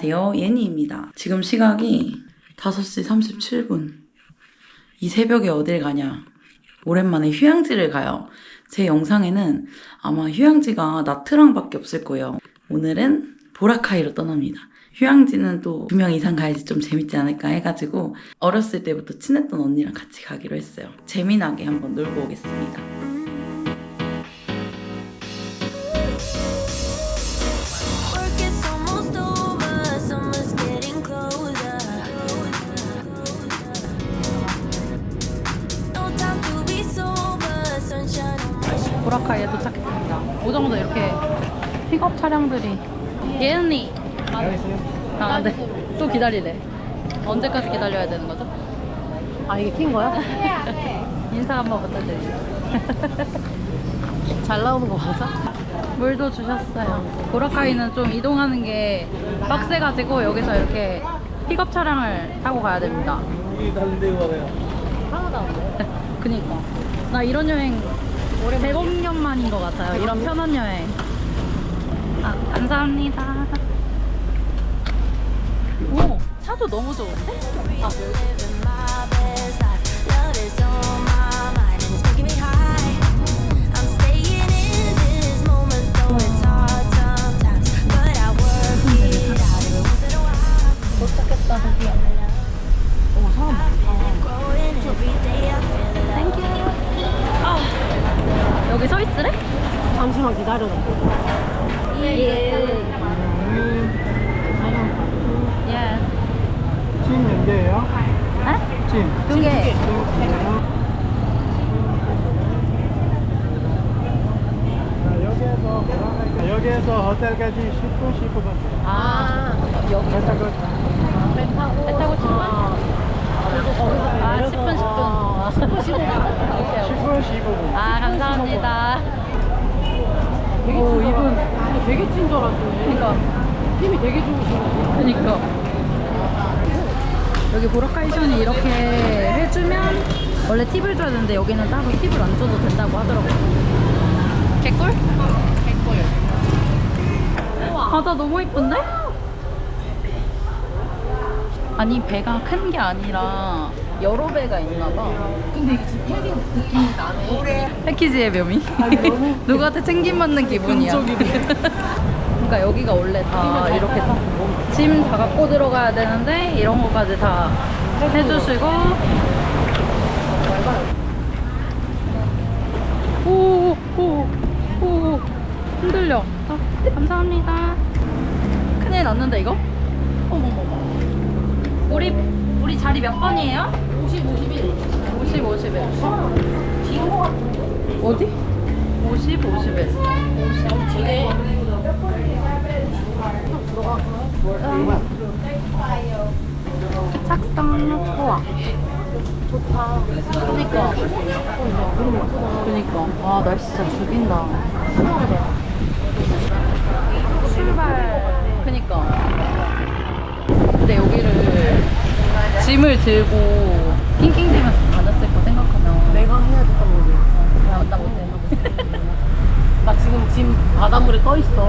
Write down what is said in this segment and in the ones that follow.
안녕하세요. 예니입니다. 지금 시각이 5시 37분. 이 새벽에 어딜 가냐? 오랜만에 휴양지를 가요. 제 영상에는 아마 휴양지가 나트랑밖에 없을 거예요. 오늘은 보라카이로 떠납니다. 휴양지는 또 두 명 이상 가야지 좀 재밌지 않을까 해가지고 어렸을 때부터 친했던 언니랑 같이 가기로 했어요. 재미나게 한번 놀고 오겠습니다. 차량들이 예은이 아, 네. 또 기다리래. 언제까지 기다려야 되는 거죠? 아, 이게 킨 거야? 인사 한번 부탁드립니다. 잘 나오는 거 맞아? 물도 주셨어요. 보라카이는 좀 이동하는 게 빡세가지고 여기서 이렇게 픽업 차량을 타고 가야 됩니다. 하나도 안 돼. 그니까. 나 이런 여행 100년 만인 것 같아요. 이런 편한 여행. 아, 감사합니다. 오, 차도 너무 좋은데? 아. 아, 여기 서 있으래? 잠시만 기다려줘. 예. 예. 찜몇 개예요? 에? 찜. 두 개. 자, 여기에서 자, 여기에서 호텔까지 10분 19분. 아, 여기. 배 타고 배 타고. 배 타고 10분? 그리고 거기서 아, 10분, 10분. 10분, 15분. 10분 15분. 아, 감사합니다. 오, 이분. 근데 되게 친절하시네. 그니까. 힘이 되게 좋으시네. 그니까. 여기 보라카이션이 이렇게 해주면 원래 팁을 줘야 되는데 여기는 따로 팁을 안 줘도 된다고 하더라고요. 개꿀? 개꿀. 바다 너무 이쁜데? 아니 배가 큰 게 아니라 여러 배가 있나 봐. 근데 이게 지금 나네. 패키지의 묘미. 누구한테 챙김 받는 기분이야. 그러니까 여기가 원래 다 이렇게 짐 다 갖고 들어가야 되는데 이런 거까지 다 해주시고 오 오 오 흔들려. 아, 감사합니다. 큰일 났는데 이거? 어머머머. 우리 우리 자리 몇 번이에요? 50, 51. 50, 51. 어디? 50, 51. 50. 착상 우와 좋다 그니까 그니까 와 날씨 진짜 죽인다 출발 그니까 근데 여기를 짐을 들고 낑낑대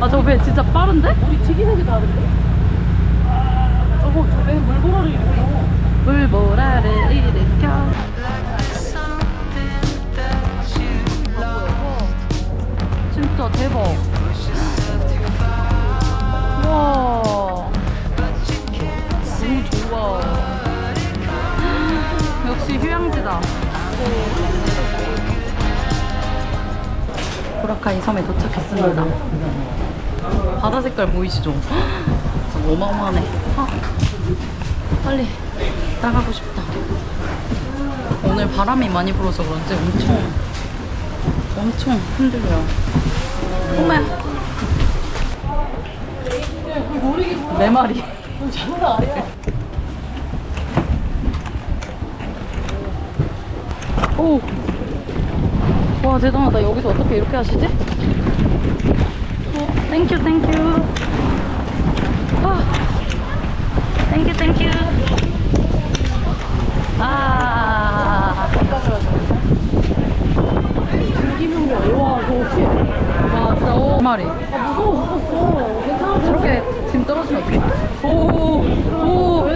아저배 진짜 빠른데? 우리 튀기는 게 다른데? 저거 저배 물고라를 일으켜. 물보라를 일으켜 진짜 대박 와 너무 좋아 역시 휴양지다 보라카이 섬에 도착했습니다 바다 색깔 보이시죠? 진짜 어마어마하네 아, 빨리 나가고 싶다. 오늘 바람이 많이 불어서 그런지 엄청 엄청 흔들려요. 네 마리. 그 장난 아니야 오. 와 대단하다. 여기서 어떻게 이렇게 하시지? 어, 땡큐 땡큐. 아. 땡큐 땡큐. 아. 즐기는 와 저거 어떻게 와 진짜 오 마리. 아 무서워 죽었어 괜찮아 저렇게 지금 떨어지면 어떡해? 오. 오.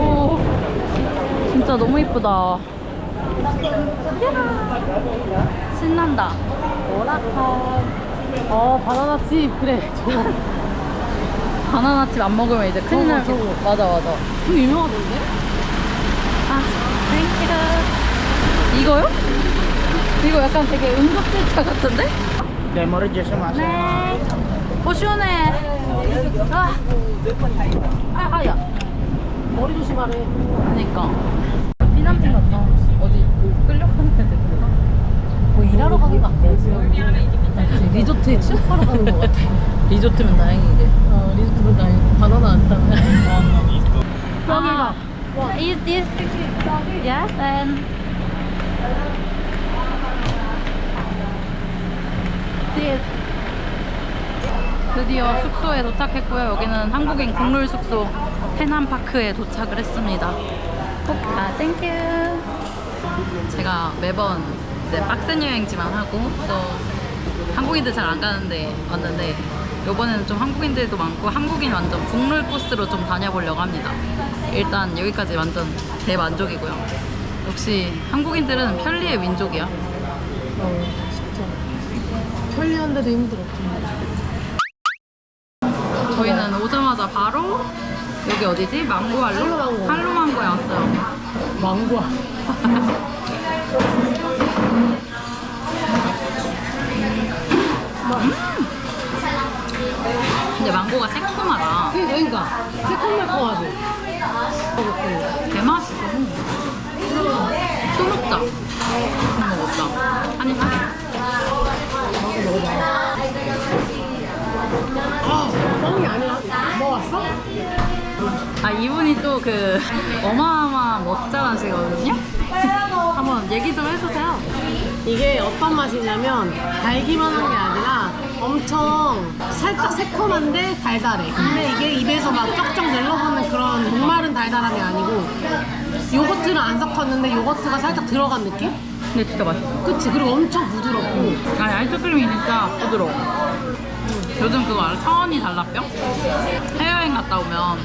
오. 진짜 너무 이쁘다. 신난다. 어 바나나 칩 그래 저거 바나나 칩 안 먹으면 이제 큰일 날 저거. 맞아 맞아. 되게 유명하던데? 아, 땡큐. 이거요? 이거 약간 되게 응급실차 같은데? 네, 머리 조심하세요. 네. 오, 시원해. 아, 아, 아 야. 머리 조심하래 그니까. 피난팀 같다. 어디 그 끌려가는 애들. 뭐 일하러 가는 거 아니야 지금? 리조트에 취업하러 가는 거 같아 리조트면 다행이게. 어 리조트는 다행이고 바나나 안 타면 아, is this? Yes, and this. 드디어 숙소에 도착했고요. 여기는 한국인 국룰 숙소 해남파크에 도착을 했습니다. 아, 땡큐. 제가 매번 이제 빡센 여행지만 하고 또 한국인들 잘 안 가는데 왔는데 이번에는 좀 한국인들도 많고 한국인 완전 국룰 코스로 좀 다녀보려고 합니다. 일단 여기까지 완전 대만족이고요. 역시 한국인들은 편리의 민족이야. 어 진짜 편리한데도 힘들어 저희는 오자마자 바로 여기 어디지? 망고알로? 할로망고. 할로망고에 왔어요. 망고야 근데 망고가 새콤하다. 그러니까 새콤달콤하지 개 맛있어. 또 먹자. 하나 먹었다. 한입 하게. 아 뻥이 아니야 뭐 왔어? 아 이분이 또 그 어마어마한 먹자라시거든요. 한번 얘기 좀 해주세요. 이게 어떤 맛이냐면 달기만 한 게 아니라 엄청 살짝 새콤한데 달달해. 근데 이게 입에서 막 쩍쩍 눌러보는 그런 목마른 달달함이 아니고 요거트는 안 섞었는데 요거트가 살짝 들어간 느낌? 근데 진짜 맛있어. 그치? 그리고 엄청 부드럽고 아니 아이스크림이 진짜 부드러워. 요즘 그거 알아? 차원이 달라병? 해외여행 갔다 오면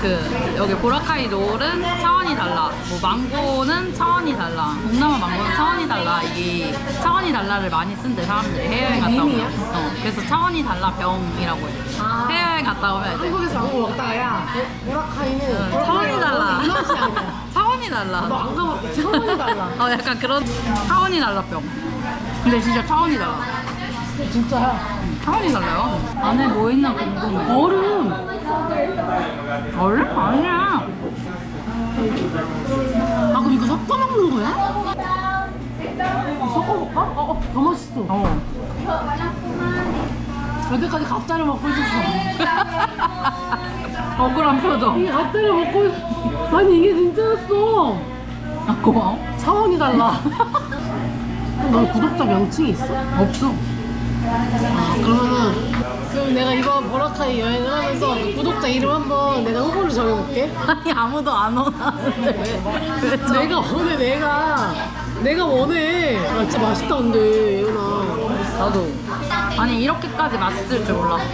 그 여기 보라카이 롤은 차원이 달라. 뭐 망고는 차원이 달라. 동남아 망고는 차원이 달라. 이게 차원이 달라를 많이 쓴대 사람들이 해외여행 갔다 오면. 어, 그래서 차원이 달라 병이라고 해. 아. 해외여행 갔다 오면 이제 한국에서 망고 먹다가 야 보라카이는 차원이 달라. 차원이 달라. 너 안 가봤지? 차원이 달라. 어 약간 그런 차원이 달라 병. 근데 진짜 차원이 달라. 진짜야. 차원이 달라요. 안에 뭐 있나 궁금해. 얼음. 얼른? 아니야. 아 그럼 이거 섞어 먹는 거야? 섞어볼까? 어, 어, 더 맛있어. 어. 여태까지 가짜를 먹고 있었어. 억울한 표정. 이게 가짜를 먹고 있... 아니 이게 진짜였어. 아, 고마워. 차원이 달라. 너 구독자 명칭이 있어? 없어. 아, 그러면은 그럼 내가 이번 보라카이 여행을 하면서 그 구독자 이름 한번 내가 후보를 정해볼게. 아니, 아무도 안 원하는데 왜? 왜 저- 내가 원해 내가 내가 원해. 아, 진짜 맛있다 근데 예은아. 나도. 아니, 이렇게까지 맛있을 줄 몰랐어.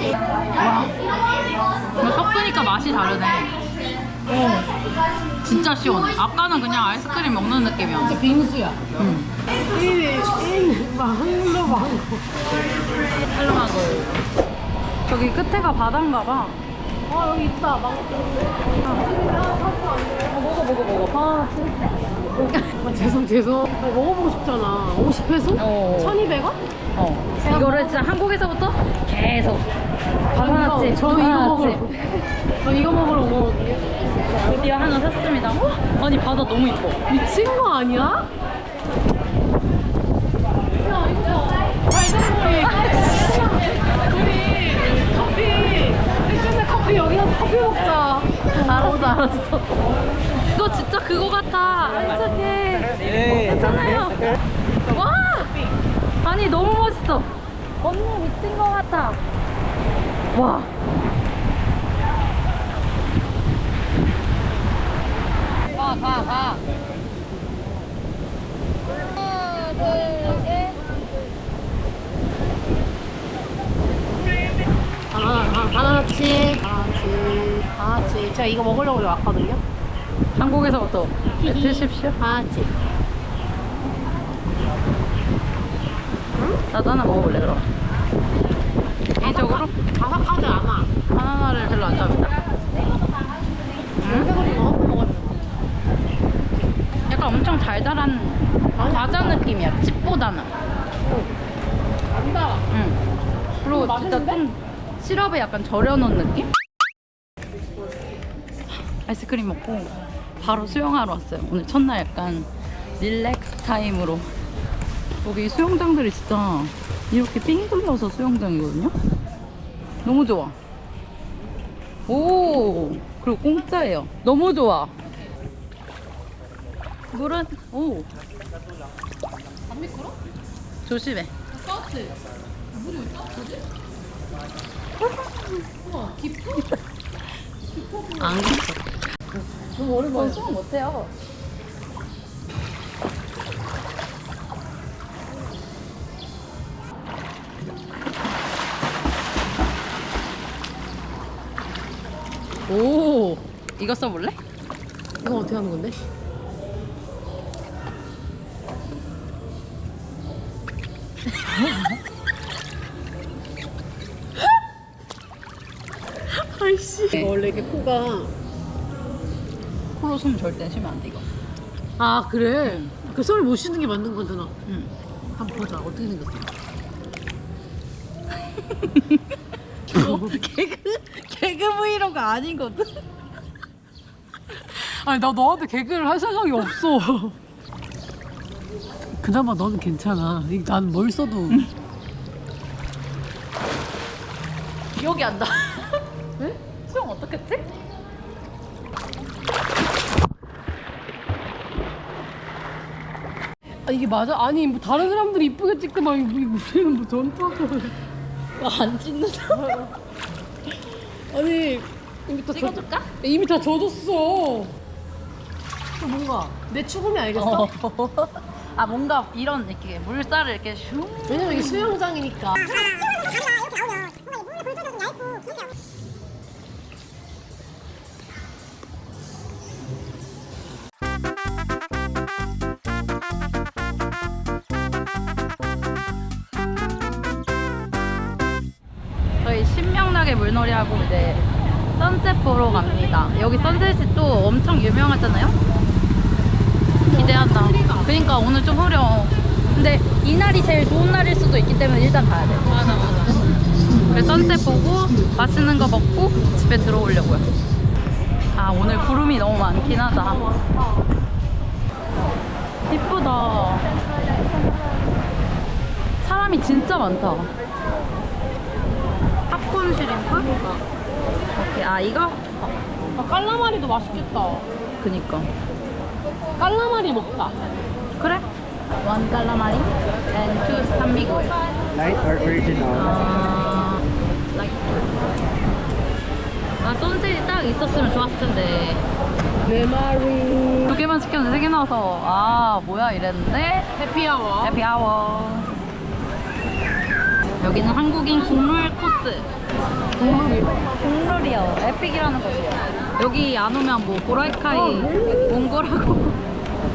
근데 섞으니까 맛이 다르네. 어. 진짜 시원해. 아까는 그냥 아이스크림 먹는 느낌이었는데. 진짜 빙수야. 응. 1일 1 망로 망고. 헬로마고. 저기 끝에가 바다인가 봐. 아 여기 있다 망고. 어, 먹어, 먹어, 먹어. 아, 아, 죄송 죄송. 아, 먹어보고 싶잖아. 50회소? 어. 1,200원? 어. 이거를 진짜 한국에서부터 계속 바나나칩, 저는 이거 먹으러. 저 이거 먹으러 온 거거든요. 드디어 하나 샀습니다. 어? 아니 바다 너무 이뻐. 미친 거 아니야? 알았어 알았어 이거 진짜 그거 같아 괜찮해 괜찮아요 와 아니 너무 멋있어 언니 미친 거 같아 와 가, 가, 가. 하나, 둘, 셋. 하나, 하나치. 하나치. 하나치. 제가 이거 먹으려고 왔거든요. 한국에서부터 드십시오. 하나치. 나도 하나 먹어볼래, 그럼. 개인적으로 바삭하지 않아. 바나나를 별로 안 좋아합니다. 먹어요. 약간 엄청 달달한 과자 느낌이야, 칩보다는. 응. 그리고 진짜 좀 시럽에 약간 절여놓은 느낌? 아이스크림 먹고 바로 수영하러 왔어요. 오늘 첫날 약간 릴렉스 타임으로. 여기 수영장들이 진짜 이렇게 삥 둘러서 수영장이거든요? 너무 좋아. 오! 그리고 공짜예요. 너무 좋아. 물은, 오! 안 미끄러? 조심해. 따뜻해. 물이 왜 따뜻하지? 우와, 깊어? 안 깊어. 너무 오랜만에. 수영 못해요. 오, 이거 써볼래? 이거 어떻게 하는 건데? 이거 원래 이렇게 코가. 코로 숨 절대 쉬면 안 돼, 이거. 아, 그래? 그 손을 못 쉬는 게 맞는 거잖아. 응. 한번 보자. 어떻게 생겼어? 개그, 개그 브이로그 아니거든? 아니, 나 너한테 개그를 할 생각이 없어. 그나마 너는 괜찮아. 난 뭘 써도. 기억이 안 나. 왜? 수영 어떻게 했지? 아, 이게 맞아? 아니, 뭐 다른 사람들이 이쁘게 찍더만 우리는 뭐 전투하고. 안 찍는다. 아니, 이미 다 찍어줄까? 젖, 이미 다 젖었어. 또 뭔가 내 추금이 알겠어? 아 뭔가 이런 이렇게 물살을 이렇게 슝 왜냐면 이게 수영장이니까. 물놀이하고 이제 선셋 보러 갑니다. 여기 선셋이 또 엄청 유명하잖아요. 기대한다. 그러니까 오늘 좀 흐려. 근데 이 날이 제일 좋은 날일 수도 있기 때문에 일단 가야 돼. 맞아, 맞아. 그래서 선셋 보고 맛있는 거 먹고 집에 들어오려고요. 아 오늘 구름이 너무 많긴 하다. 이쁘다. 사람이 진짜 많다. 팝콘 슈림프? 오케이. 아 이거? 아, 깔라마리도 맛있겠다. 그니까. 깔라마리 먹자. 그래? 원 깔라마리 and two 산미구이. Light or original? 아, like. 아, 딱 있었으면 좋았을 텐데. 네 마리. 두 개만 시켰는데 세 개 나와서, 아, 뭐야, 이랬는데. 해피아워. 해피아워. 여기는 한국인 국룰 코스. 국물이. 국룰이요. 에픽이라는 거죠. 여기 안 오면 뭐, 보라이카이 온 거라고.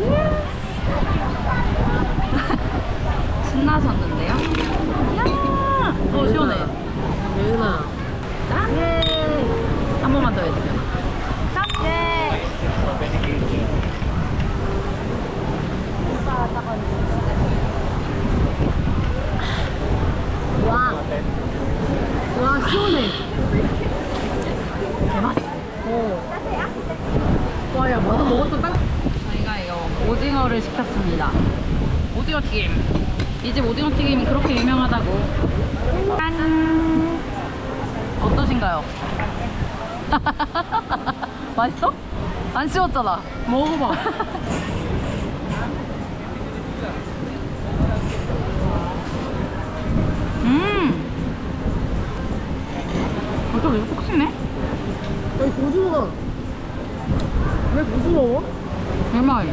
신나셨는데요? 야! 어, 시원해. 예은아. 짠! 한 번만 더 해주면. 짠! 와. 와, 시원해. 개맛있어. 와, 야, 나도 먹었던 딱. 저희가 이거 오징어를 시켰습니다. 오징어 튀김. 이 집 오징어 튀김이 그렇게 유명하다고. 짠! 어떠신가요? 맛있어? 안 씹었잖아. 먹어봐. 음. 어떻게 왜 이렇게 톡시네? 아니 고등어. 왜 고등어? 얼마나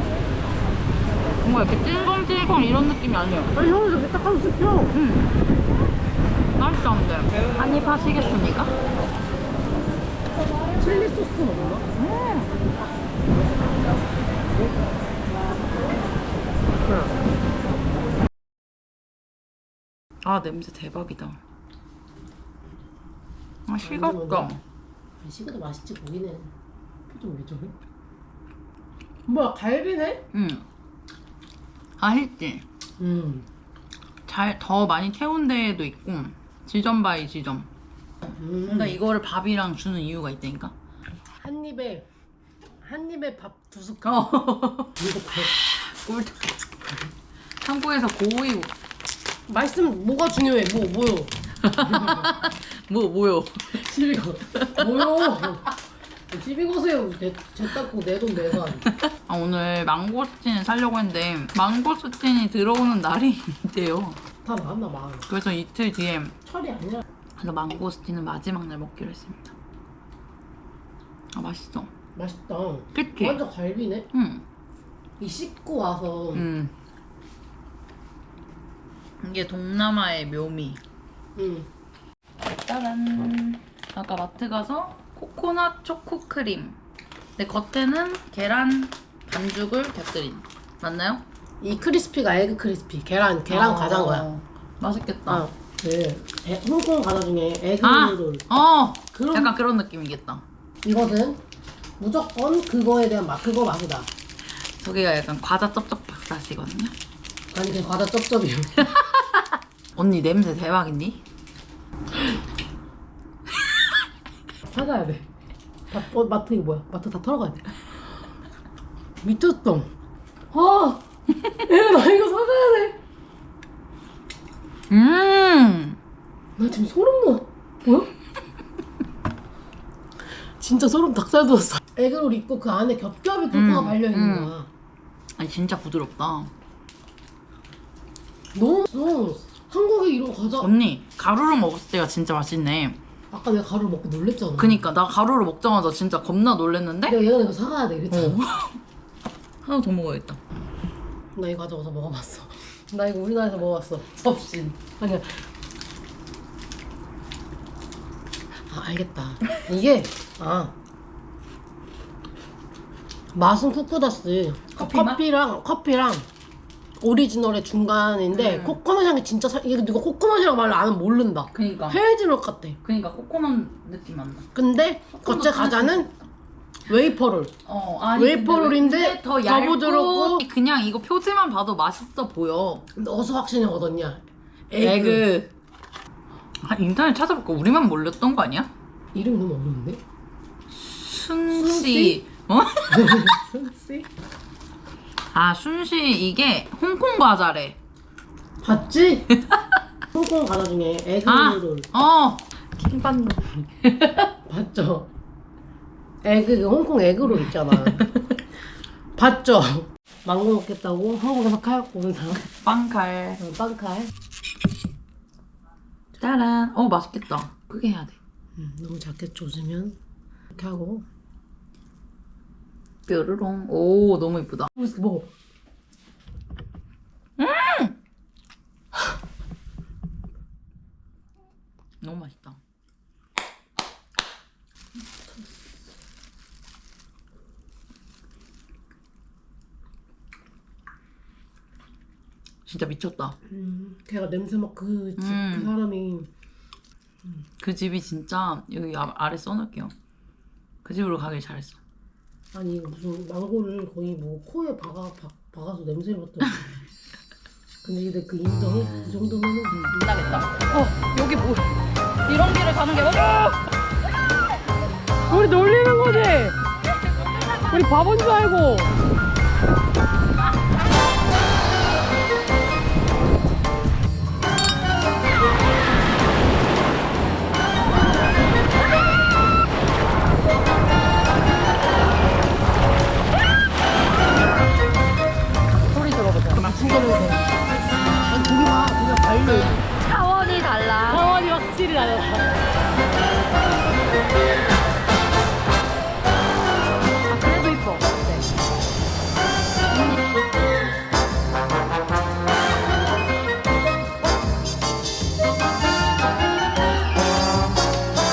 뭔가 이렇게 찔끔찔끔 이런 느낌이 아니에요. 아니 형이 저렇게 딱 하면 씹혀. 음. 맛있던데. 한입 하시겠습니까? 칠리 소스 먹나? 아 냄새 대박이다. 아 음, 식었다. 식어도 맛있지 보이네. 표정 왜 저래? 뭐야 갈비네? 응. 맛있지. 음. 잘 더 많이 태운 데도 있고 지점 바이 지점. 음. 뭔가 이거를 밥이랑 주는 이유가 있다니까. 한 입에 한 입에 밥 두 숟갈. 어. 꿀. 한국에서 고우이 맛있으면 뭐가 중요해? 뭐 뭐요? 뭐 뭐요? 시비 거. 뭐요? 시비 거세요. 내, 제 닦고 내 돈 내가. 아, 오늘 망고스틴을 사려고 했는데 망고스틴이 들어오는 날이 있대요. 다 나왔나 봐. 그래서 이틀 뒤에 철이 아니라. 그래서 망고스틴은 마지막 날 먹기로 했습니다. 아 맛있어. 맛있다. 그치? 완전 갈비네. 응. 이 씻고 와서. 음. 이게 동남아의 묘미. 응. 짜란. 아까 마트 가서 코코넛 초코 크림. 근데 겉에는 계란 반죽을 곁들인. 맞나요? 이 크리스피가 에그 크리스피. 계란 계란 어, 과자인 거야. 맛있겠다. 아, 그 에- 홍콩 과자 중에 아, 에그롤. 어, 그런- 약간 그런 느낌이겠다. 이것은 무조건 그거에 대한 맛, 그거 맛이다. 저기가 약간 과자 쩝쩝 박사시거든요. 아니 그냥 과자 쩝쩝이요. 언니 냄새 대박이니? 사가야 돼. 다, 어, 마트 이거 뭐야? 마트 다 털어가야 돼. 미쳤어. 아, 얘, 나 이거 사가야 돼. 음, 나 지금 소름 돋아. 뭐야? 진짜 소름 닭살 돋았어. 에그롤 있고 그 안에 겹겹이 코코가 음, 발려 있는 음. 거야. 아니 진짜 부드럽다. 너무 맛있어. 한국에 이런 과자. 언니 가루로 먹었을 때가 진짜 맛있네. 아까 내가 가루 먹고 놀랬잖아. 그니까 나 가루로 먹자마자 진짜 겁나 놀랬는데 내가 얘가 이거 사가야 돼 이랬잖아. 어. 하나 더 먹어야겠다. 나 이거 가져와서 먹어봤어. 나 이거 우리나라에서 먹어봤어. 접신. 아니야. 아 알겠다. 이게 아 맛은 쿠쿠다스. 커피 맛? 커피랑 커피랑 오리지널의 중간인데 음. 코코넛 향이 진짜 사, 이게 누가 코코넛이라고 말을 안 하면 모른다. 그니까 헤이즐넛 같아. 그니까 코코넛 느낌 안 나. 근데 겉에 과자는 웨이퍼롤. 어, 아니 웨이퍼롤인데 더더 얇고 부드럽고 그냥 이거 표지만 봐도 맛있어 보여. 근데 어디서 확신을 얻었냐? 에그. 아, 인터넷 찾아볼까? 우리만 몰랐던 거 아니야? 이름이 너무 어려운데? 순씨. 어? 순씨? 아 순씨 이게 홍콩 과자래. 봤지? 홍콩 과자 중에 아, 에그롤 어. 킹받는. 봤죠? 에그 그 홍콩 에그롤 있잖아. 봤죠? 망고 먹겠다고 한국에서 카약 보는 사람 빵칼. 어, 빵칼 짜란. 어 맛있겠다. 크게 해야 돼. 음, 너무 작게 조으면 이렇게 하고 뾰르롱. 오 너무 예쁘다. 이렇게 먹어 너무 맛있다. 진짜 미쳤다. 음, 걔가 냄새 막그 집, 음. 그 사람이 그 집이 진짜 여기 아, 아래 써놓을게요. 그 집으로 가길 잘했어. 아니 무슨 망고를 거의 뭐 코에 박아, 박, 박아서 냄새를 맡더라고 근데 이게 그 인정이 이 정도면은 끝나겠다. 어 여기 뭐 이런 길을 가는 게 맞아? 우리 놀리는 거지? 우리 바본 줄 알고